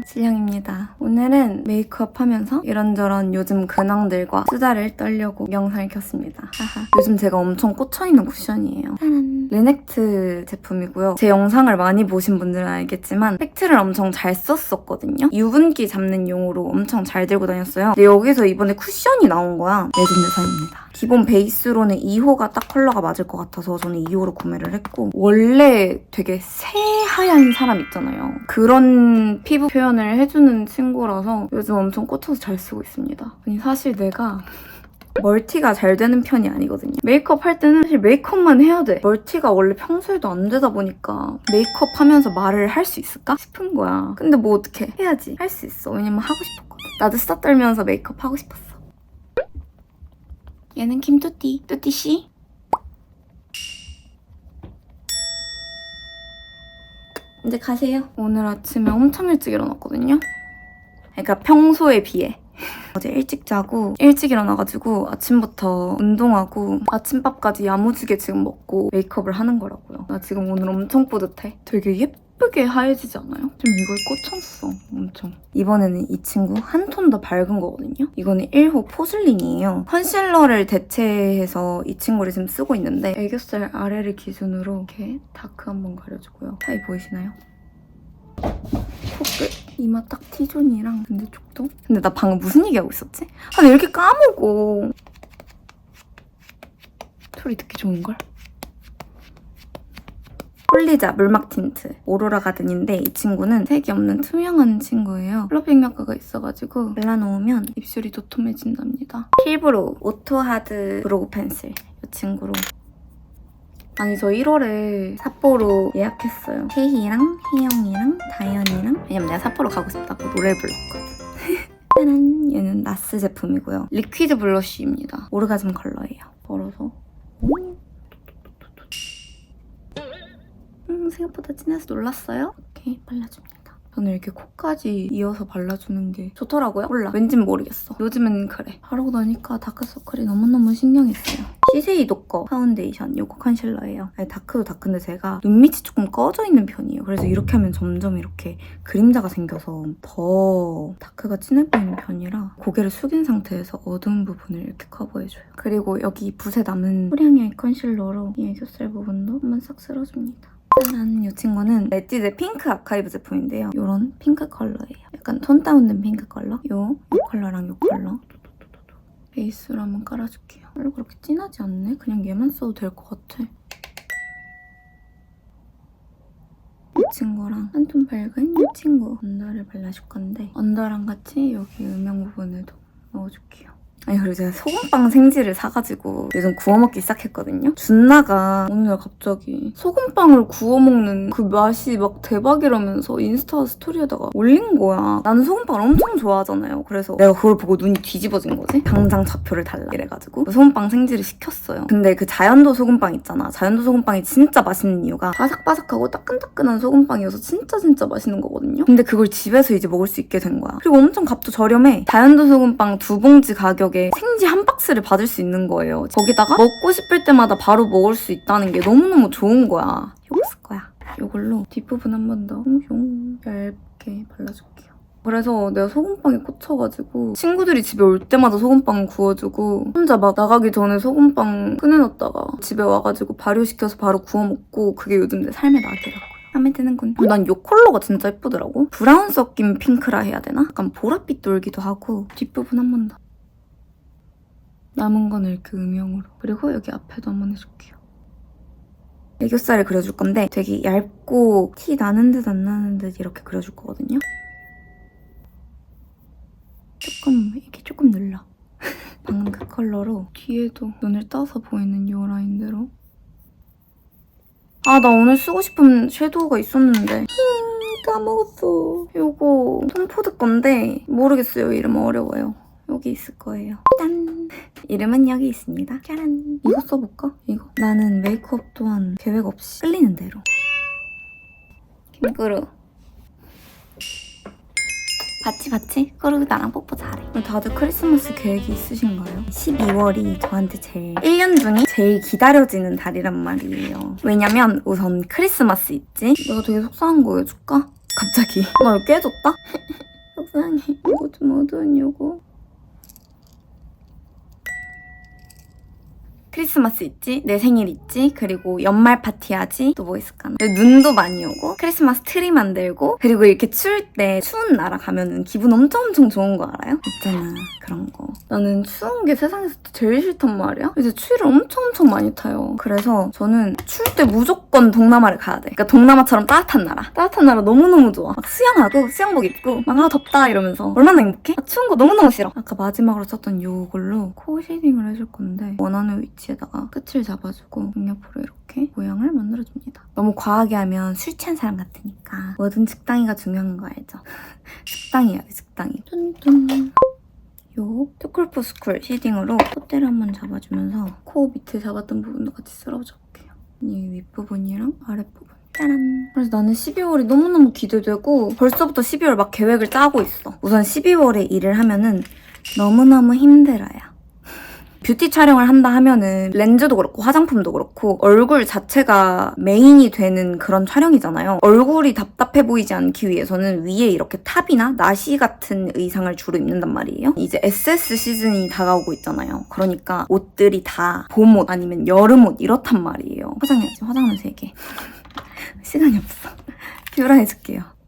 안녕 실령입니다. 오늘은 메이크업 하면서 이런저런 요즘 근황들과 수다를 떨려고 영상을 켰습니다. 하하. 요즘 제가 엄청 꽂혀있는 쿠션이에요. 짜란. 르넥트 제품이고요. 제 영상을 많이 보신 분들은 알겠지만 팩트를 엄청 잘 썼었거든요. 유분기 잡는 용으로 엄청 잘 들고 다녔어요. 근데 여기서 이번에 쿠션이 나온 거야. 내돈내산입니다 기본 베이스로는 2호가 딱 컬러가 맞을 것 같아서 저는 2호로 구매를 했고 원래 되게 새하얀 사람 있잖아요. 그런 피부 표현을 해주는 친구라서 요즘 엄청 꽂혀서 잘 쓰고 있습니다. 아니 사실 내가 멀티가 잘 되는 편이 아니거든요. 메이크업 할 때는 사실 메이크업만 해야 돼. 멀티가 원래 평소에도 안 되다 보니까 메이크업 하면서 말을 할 수 있을까 싶은 거야. 근데 뭐 어떻게 해야지. 할 수 있어. 왜냐면 하고 싶었거든. 나도 수다 떨면서 메이크업 하고 싶었어. 얘는 김뚜띠. 뚜띠씨. 이제 가세요. 오늘 아침에 엄청 일찍 일어났거든요. 그러니까 평소에 비해. 어제 일찍 자고 일찍 일어나가지고 아침부터 운동하고 아침밥까지 야무지게 지금 먹고 메이크업을 하는 거라고요. 나 지금 오늘 엄청 뿌듯해. 되게 예 쁘게 하얘지지 않아요? 지금 이거에 꽂혔어. 엄청. 이번에는 이 친구 한 톤 더 밝은 거거든요. 이거는 1호 포슬린이에요. 컨실러를 대체해서 이 친구를 지금 쓰고 있는데 애교살 아래를 기준으로 이렇게 다크 한번 가려주고요. 사이 보이시나요? 코끝 이마 딱 T존이랑 반대쪽도 근데 나 방금 무슨 얘기하고 있었지? 아, 왜 이렇게 까먹어 소리 듣기 좋은걸? 홀리자 물막 틴트 오로라 가든인데 이 친구는 색이 없는 투명한 친구예요. 플러핑 효과가 있어가지고 발라놓으면 입술이 도톰해진답니다. 필브로 오토하드 브로우 펜슬 이 친구로 아니 저 1월에 삿포로 예약했어요. 태희랑 혜영이랑 다현이랑 왜냐면 내가 삿포로 가고 싶다고 노래 불렀거든. 짜란 얘는 나스 제품이고요. 리퀴드 블러쉬입니다. 오르가즘 컬러예요. 걸어서 음, 생각보다 진해서 놀랐어요. 이렇게 발라줍니다. 저는 이렇게 코까지 이어서 발라주는 게 좋더라고요. 몰라. 왠진 모르겠어. 요즘엔 그래. 바르고 나니까 다크서클이 너무너무 신경이 쓰여. 시세이도 거 파운데이션 요거 컨실러예요. 아니, 다크도 다크인데 제가 눈밑이 조금 꺼져 있는 편이에요. 그래서 이렇게 하면 점점 이렇게 그림자가 생겨서 더 다크가 진해 보이는 편이라 고개를 숙인 상태에서 어두운 부분을 이렇게 커버해줘요. 그리고 여기 붓에 남은 소량의 컨실러로 이 애교살 부분도 한번 싹 쓸어줍니다. 짜란! 이 친구는 레티드 핑크 아카이브 제품인데요. 이런 핑크 컬러예요. 약간 톤 다운된 핑크 컬러. 요, 요 컬러랑 요 컬러. 베이스로 한번 깔아줄게요. 별로 그렇게 진하지 않네? 그냥 얘만 써도 될 것 같아. 이 친구랑 한 톤 밝은 이 친구 언더를 발라줄 건데 언더랑 같이 여기 음영 부분에도 넣어줄게요. 아니 그리고 제가 소금빵 생지를 사가지고 요즘 구워 먹기 시작했거든요. 준나가 오늘 갑자기 소금빵을 구워 먹는 그 맛이 막 대박이라면서 인스타 스토리에다가 올린 거야. 나는 소금빵을 엄청 좋아하잖아요. 그래서 내가 그걸 보고 눈이 뒤집어진 거지. 당장 좌표를 달라 이래가지고 소금빵 생지를 시켰어요. 근데 그 자연도 소금빵 있잖아. 자연도 소금빵이 진짜 맛있는 이유가 바삭바삭하고 따끈따끈한 소금빵이어서 진짜 진짜 맛있는 거거든요. 근데 그걸 집에서 이제 먹을 수 있게 된 거야. 그리고 엄청 값도 저렴해. 자연도 소금빵 두 봉지 가격 에 생지 한 박스를 받을 수 있는 거예요. 거기다가 먹고 싶을 때마다 바로 먹을 수 있다는 게 너무너무 좋은 거야. 이거 쓸 거야. 이걸로 뒷부분 한 번 더 얇게 발라줄게요. 그래서 내가 소금빵에 꽂혀가지고 친구들이 집에 올 때마다 소금빵 구워주고 혼자 막 나가기 전에 소금빵 꺼내놨다가 집에 와가지고 발효시켜서 바로 구워 먹고 그게 요즘 내 삶의 낙이라고요. 마음에 드는군. 난이 컬러가 진짜 예쁘더라고. 브라운 섞인 핑크라 해야 되나? 약간 보랏빛 돌기도 하고 뒷부분 한 번 더. 남은 거는 이렇게 음영으로. 그리고 여기 앞에도 한번 해줄게요. 애교살을 그려줄 건데 되게 얇고 티 나는 듯 안 나는 듯 이렇게 그려줄 거거든요. 조금 이렇게 조금 눌러. 방금 그 컬러로 뒤에도 눈을 떠서 보이는 이 라인대로. 아, 나 오늘 쓰고 싶은 섀도우가 있었는데. 힝, 까먹었어. 요거 톰포드 건데 모르겠어요. 이름 어려워요. 여기 있을 거예요. 짠! 이름은 여기 있습니다. 짜란! 이거 써볼까? 이거. 나는 메이크업 또한 계획 없이 끌리는 대로. 김그루. 봤지 봤지? 그리고 나랑 뽀뽀 잘해. 다들 크리스마스 계획이 있으신가요? 12월이 저한테 제일 1년 중에 제일 기다려지는 달이란 말이에요. 왜냐면 우선 크리스마스 있지? 내가 되게 속상한 거 해줄까? 갑자기 나 이거 깨졌다? 속상해 이거 좀 어두운 요거 크리스마스 있지, 내 생일 있지, 그리고 연말 파티 하지, 또 뭐 있을까? 눈도 많이 오고, 크리스마스 트리 만들고, 그리고 이렇게 추울 때 추운 나라 가면은 기분 엄청 엄청 좋은 거 알아요? 있잖아, 그런 거. 나는 추운 게 세상에서 제일 싫단 말이야? 이제 추위를 엄청 엄청 많이 타요. 그래서 저는 추울 때 무조건 동남아를 가야 돼. 그러니까 동남아처럼 따뜻한 나라. 따뜻한 나라 너무너무 좋아. 막 수영하고, 수영복 입고, 막 아, 덥다 이러면서. 얼마나 행복해? 아, 추운 거 너무너무 싫어. 아까 마지막으로 썼던 요걸로 코 쉐딩을 해줄 건데, 원하는 위치 에다가 끝을 잡아주고, 양옆으로 이렇게 모양을 만들어줍니다. 너무 과하게 하면 술 취한 사람 같으니까. 뭐든 적당히가 중요한 거 알죠? 적당히 해야 돼, 적당히. 뚠뚠. 요 투쿨포 스쿨 쉐딩으로 콧대를 한번 잡아주면서 코 밑에 잡았던 부분도 같이 쓸어줄게요. 이 윗부분이랑 아랫부분. 짜란. 그래서 나는 12월이 너무너무 기대되고 벌써부터 12월 막 계획을 짜고 있어. 우선 12월에 일을 하면은 너무너무 힘들어요. 뷰티 촬영을 한다 하면은 렌즈도 그렇고 화장품도 그렇고 얼굴 자체가 메인이 되는 그런 촬영이잖아요. 얼굴이 답답해 보이지 않기 위해서는 위에 이렇게 탑이나 나시 같은 의상을 주로 입는단 말이에요. 이제 SS 시즌이 다가오고 있잖아요. 그러니까 옷들이 다 봄옷 아니면 여름옷 이렇단 말이에요. 화장해야지. 화장은 3개. 시간이 없어. 뷰라 해줄게요.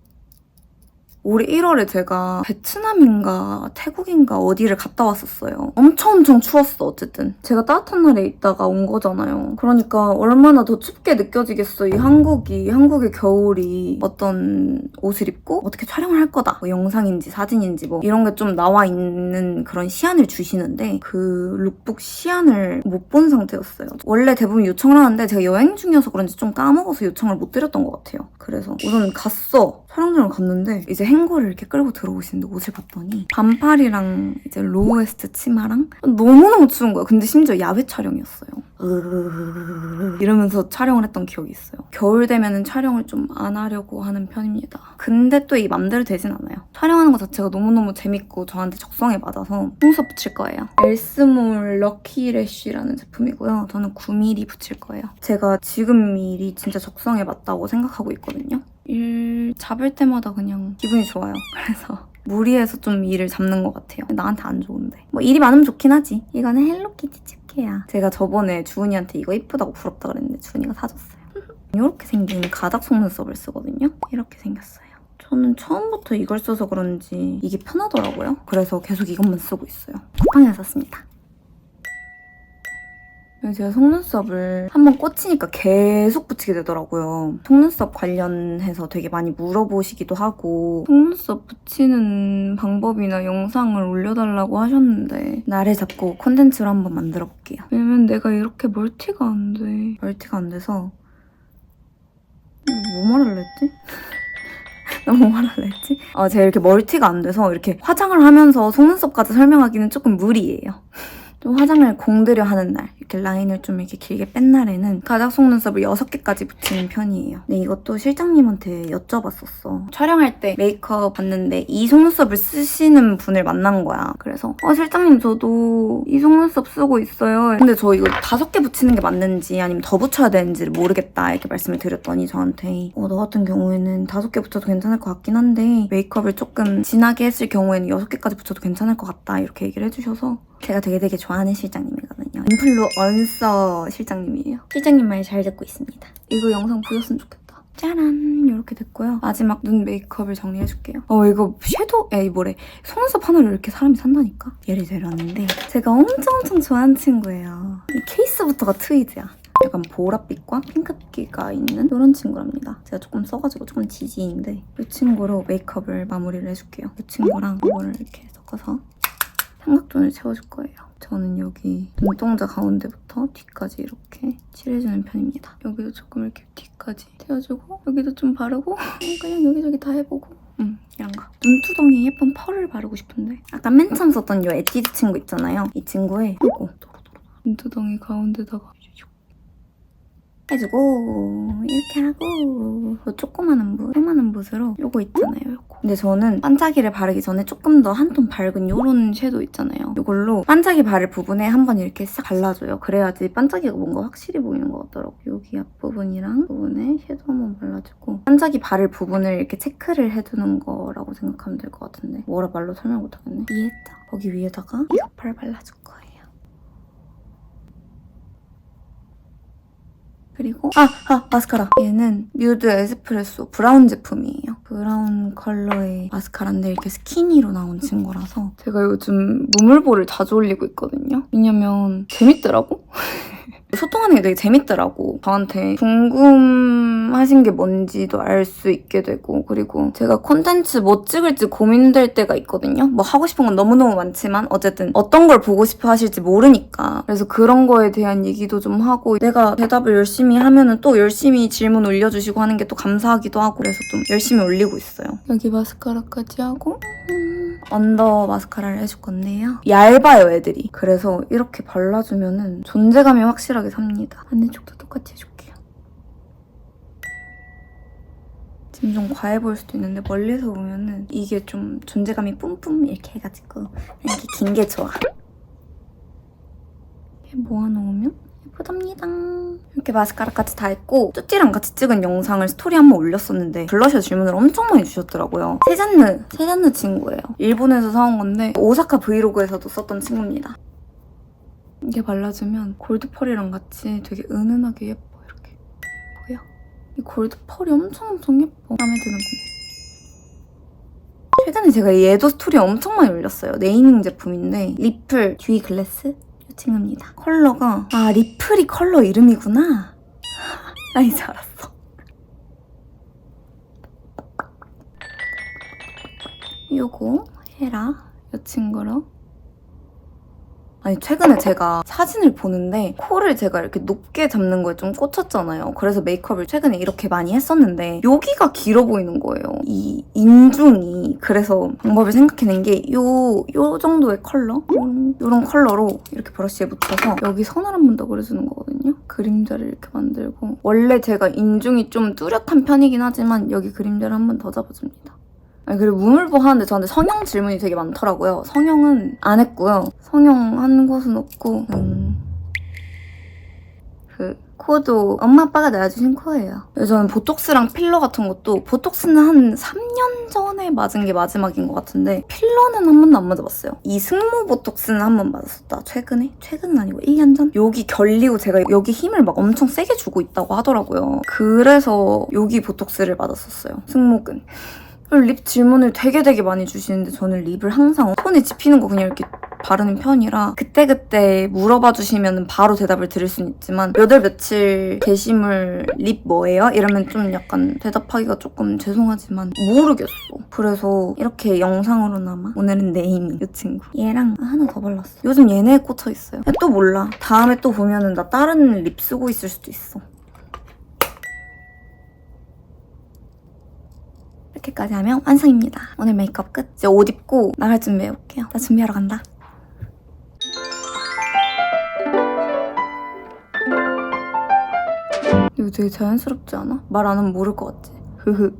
올해 1월에 제가 베트남인가 태국인가 어디를 갔다 왔었어요. 엄청 엄청 추웠어 어쨌든. 제가 따뜻한 나라에 있다가 온 거잖아요. 그러니까 얼마나 더 춥게 느껴지겠어 이 한국이 한국의 겨울이 어떤 옷을 입고 어떻게 촬영을 할 거다. 뭐 영상인지 사진인지 뭐 이런 게 좀 나와 있는 그런 시안을 주시는데 그 룩북 시안을 못 본 상태였어요. 원래 대부분 요청을 하는데 제가 여행 중이어서 그런지 좀 까먹어서 요청을 못 드렸던 것 같아요. 그래서 우선 갔어. 촬영장을 갔는데 이제 행거를 이렇게 끌고 들어오시는데 옷을 봤더니 반팔이랑 이제 로우웨스트 치마랑 너무너무 추운 거야. 근데 심지어 야외 촬영이었어요. 이러면서 촬영을 했던 기억이 있어요. 겨울 되면은 촬영을 좀 안 하려고 하는 편입니다. 근데 또 이 맘대로 되진 않아요. 촬영하는 것 자체가 너무너무 재밌고 저한테 적성에 맞아서 홍수 붙일 거예요. 엘스몰 럭키래쉬라는 제품이고요. 저는 9mm 붙일 거예요. 제가 지금 일이 진짜 적성에 맞다고 생각하고 있거든요. 일 잡을 때마다 그냥 기분이 좋아요. 그래서 무리해서 좀 일을 잡는 것 같아요. 나한테 안 좋은데. 뭐 일이 많으면 좋긴 하지. 이거는 헬로키티 집게야. 제가 저번에 주은이한테 이거 이쁘다고 부럽다 그랬는데 주은이가 사줬어요. 이렇게 생긴 가닥 속눈썹을 쓰거든요. 이렇게 생겼어요. 저는 처음부터 이걸 써서 그런지 이게 편하더라고요. 그래서 계속 이것만 쓰고 있어요. 쿠팡에서 샀습니다. 제가 속눈썹을 한번 꽂히니까 계속 붙이게 되더라고요. 속눈썹 관련해서 되게 많이 물어보시기도 하고 속눈썹 붙이는 방법이나 영상을 올려달라고 하셨는데 날을 잡고 콘텐츠로 한번 만들어 볼게요. 왜냐면 내가 이렇게 멀티가 안 돼. 멀티가 안 돼서 뭐 말하려 했지? 나뭐 말하려 했지? 아, 제가 이렇게 멀티가 안 돼서 이렇게 화장을 하면서 속눈썹까지 설명하기는 조금 무리예요. 좀 화장을 공들여 하는 날, 이렇게 라인을 좀 이렇게 길게 뺀 날에는 가닥 속눈썹을 6개까지 붙이는 편이에요. 근데 이것도 실장님한테 여쭤봤었어. 촬영할 때 메이크업 봤는데 이 속눈썹을 쓰시는 분을 만난 거야. 그래서 어, 실장님 저도 이 속눈썹 쓰고 있어요. 근데 저 이거 5개 붙이는 게 맞는지 아니면 더 붙여야 되는지를 모르겠다 이렇게 말씀을 드렸더니 저한테 어, 너 같은 경우에는 5개 붙여도 괜찮을 것 같긴 한데 메이크업을 조금 진하게 했을 경우에는 6개까지 붙여도 괜찮을 것 같다 이렇게 얘기를 해주셔서 제가 되게 되게 좋아하는 실장님이거든요. 인플루언서 실장님이에요. 실장님 말 잘 듣고 있습니다. 이거 영상 보셨으면 좋겠다. 짜란 이렇게 됐고요. 마지막 눈 메이크업을 정리해줄게요. 어 이거 섀도우 에이 뭐래 속눈썹 하나로 이렇게 사람이 산다니까? 예를 들었는데 제가 엄청 엄청 좋아하는 친구예요. 이 케이스부터가 트위드야. 약간 보랏빛과 핑크기가 있는 이런 친구랍니다. 제가 조금 써가지고 조금 지지인데 이 친구로 메이크업을 마무리를 해줄게요. 이 친구랑 이거를 이렇게 섞어서 삼각존을 채워줄 거예요. 저는 여기 눈동자 가운데부터 뒤까지 이렇게 칠해주는 편입니다. 여기도 조금 이렇게 뒤까지 채워주고 여기도 좀 바르고 그냥 여기저기 다 해보고 음, 이런 거. 눈두덩이에 예쁜 펄을 바르고 싶은데 아까 맨 처음 썼던 이 에뛰드 친구 있잖아요. 이 요거 도로도로 눈두덩이 가운데다가 해주고 이렇게 하고 요 조그마한 붓, 조그마한 붓으로 요거 있잖아요 요거 근데 저는 반짝이를 바르기 전에 조금 더 한 톤 밝은 요런 섀도우 있잖아요. 요걸로 반짝이 바를 부분에 한번 이렇게 싹 발라줘요. 그래야지 반짝이가 뭔가 확실히 보이는 것 같더라고요. 여기 앞부분이랑 부분에 섀도우 한번 발라주고 반짝이 바를 부분을 이렇게 체크를 해두는 거라고 생각하면 될 것 같은데. 뭐라 말로 설명 못하겠네. 이에다 거기 위에다가 이거팔 발라줄 거예요 그리고 아! 아! 마스카라! 얘는 뮤드 에스프레소 브라운 제품이에요. 브라운 컬러의 마스카라인데 이렇게 스키니로 나온 친구라서 제가 요즘 무물보를 자주 올리고 있거든요. 왜냐면 재밌더라고? 소통하는 게 되게 재밌더라고. 저한테 궁금하신 게 뭔지도 알 수 있게 되고 그리고 제가 콘텐츠 뭐 찍을지 고민될 때가 있거든요. 뭐 하고 싶은 건 너무너무 많지만 어쨌든 어떤 걸 보고 싶어 하실지 모르니까 그래서 그런 거에 대한 얘기도 좀 하고 내가 대답을 열심히 하면은 또 열심히 질문 올려주시고 하는 게 또 감사하기도 하고 그래서 좀 열심히 올리고 있어요. 여기 마스카라까지 하고 음, 언더 마스카라를 해줄 건데요. 얇아요, 애들이. 그래서 이렇게 발라주면은 존재감이 확실하게 삽니다. 반대쪽도 똑같이 해줄게요. 지금 좀 과해 보일 수도 있는데 멀리서 보면은 이게 좀 존재감이 뿜뿜 이렇게 해가지고 이렇게 긴 게 좋아. 이렇게 모아놓으면 예쁘답니다. 이렇게 마스카라까지 다 했고 뚜띠랑 같이 찍은 영상을 스토리 한번 올렸었는데 블러셔 질문을 엄청 많이 주셨더라고요. 세잔느, 세잔느 친구예요. 일본에서 사온 건데 오사카 브이로그에서도 썼던 친구입니다. 이게 발라주면 골드 펄이랑 같이 되게 은은하게 예뻐 이렇게 보여? 이 골드 펄이 엄청 엄청 예뻐 마음에 드는군 최근에 제가 얘도 스토리 엄청 많이 올렸어요 네이밍 제품인데 리플 듀이 글래스 이 친구입니다. 컬러가 아 리플이 컬러 이름이구나. 나 이제 알았어. 요거 헤라 이 친구로 아니 최근에 제가 사진을 보는데 코를 제가 이렇게 높게 잡는 거에 좀 꽂혔잖아요. 그래서 메이크업을 최근에 이렇게 많이 했었는데 여기가 길어 보이는 거예요. 이 인중이 그래서 방법을 생각해낸 게 요 요 정도의 컬러 요런 컬러로 이렇게 브러쉬에 묻혀서 여기 선을 한 번 더 그려주는 거거든요. 그림자를 이렇게 만들고 원래 제가 인중이 좀 뚜렷한 편이긴 하지만 여기 그림자를 한 번 더 잡아줍니다. 아니, 그리고 무물보 하는데 저한테 성형 질문이 되게 많더라고요. 성형은 안 했고요. 성형 한 곳은 없고, 음, 그, 코도 엄마 아빠가 내어주신 코예요. 저는 보톡스랑 필러 같은 것도, 보톡스는 한 3년 전에 맞은 게 마지막인 것 같은데, 필러는 한 번도 안 맞아봤어요. 이 승모 보톡스는 한 번 맞았었다. 최근에? 최근은 아니고 1년 전? 여기 결리고 제가 여기 힘을 막 엄청 세게 주고 있다고 하더라고요. 그래서 여기 보톡스를 맞았었어요. 승모근. 립 질문을 되게 되게 많이 주시는데 저는 립을 항상 손에 집히는 거 그냥 이렇게 바르는 편이라 그때그때 물어봐 주시면 바로 대답을 드릴 수는 있지만 몇 월 며칠 게시물 립 뭐예요? 이러면 좀 약간 대답하기가 조금 죄송하지만 모르겠어. 그래서 이렇게 영상으로나마 오늘은 네이밍 이 친구 얘랑 하나 더 발랐어. 요즘 얘네에 꽂혀 있어요. 또 몰라. 다음에 또 보면은 나 다른 립 쓰고 있을 수도 있어. 이렇게까지 하면 완성입니다. 오늘 메이크업 끝. 이제 옷 입고 나갈 준비해볼게요. 나 준비하러 간다. 이거 되게 자연스럽지 않아? 말 안 하면 모를 것 같지? 흐흐.